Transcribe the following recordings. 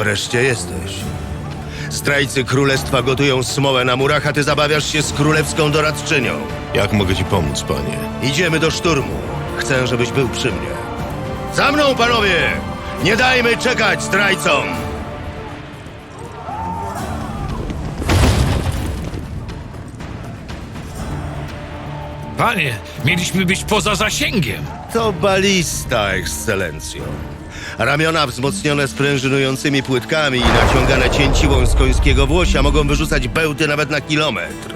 Wreszcie jesteś. Zdrajcy królestwa gotują smołę na murach, a ty zabawiasz się z królewską doradczynią. Jak mogę ci pomóc, panie? Idziemy do szturmu. Chcę, żebyś był przy mnie. Za mną, panowie! Nie dajmy czekać zdrajcom! Panie, mieliśmy być poza zasięgiem. To balista, ekscelencjo. Ramiona wzmocnione sprężynującymi płytkami i naciągane cięciwą z końskiego włosia mogą wyrzucać bełty nawet na kilometr.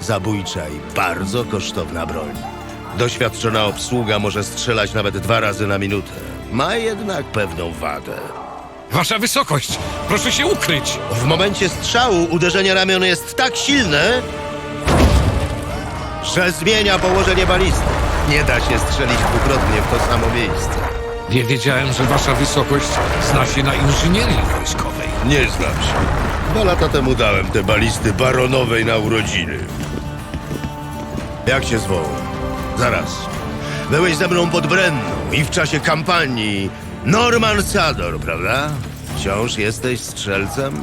Zabójcza i bardzo kosztowna broń. Doświadczona obsługa może strzelać nawet dwa razy na minutę. Ma jednak pewną wadę. Wasza wysokość, proszę się ukryć. W momencie strzału uderzenie ramion jest tak silne, że zmienia położenie balisty. Nie da się strzelić dwukrotnie w to samo miejsce. Nie wiedziałem, że wasza wysokość zna się na inżynierii wojskowej. Nie znam się. Dwa lata temu dałem te balisty baronowej na urodziny. Jak się zwoł? Zaraz. Byłeś ze mną pod Brenną i w czasie kampanii Norman Sador, prawda? Wciąż jesteś strzelcem?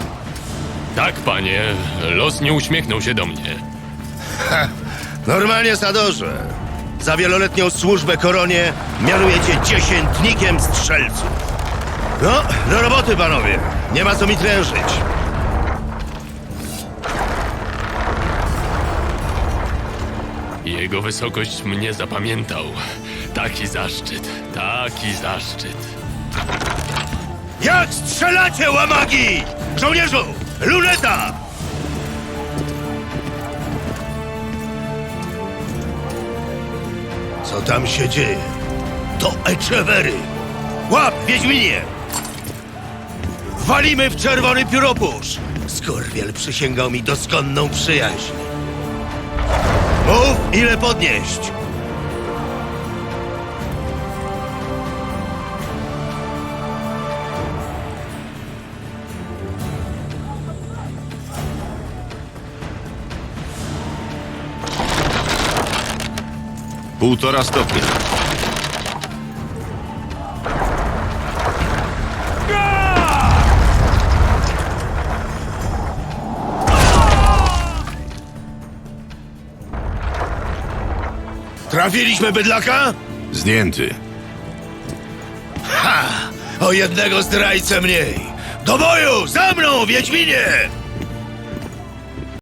Tak, panie. Los nie uśmiechnął się do mnie. Normalnie, Sadorze. Za wieloletnią służbę koronie mianuję cię dziesiętnikiem strzelców. No, do roboty, panowie. Nie ma co mi trężyć. Jego wysokość mnie zapamiętał. Taki zaszczyt, taki zaszczyt. Jak strzelacie, łamagi! Żołnierzu! Luneta! Co tam się dzieje? To Echevery! Łap, Wiedźminie! Walimy w czerwony pióropusz! Skorwiel przysięgał mi doskonną przyjaźń. Mów, ile podnieść! Półtora stopnia. Trafiliśmy bydlaka? Zdjęty. Ha! O jednego zdrajcę mniej! Do boju! Za mną, Wiedźminie!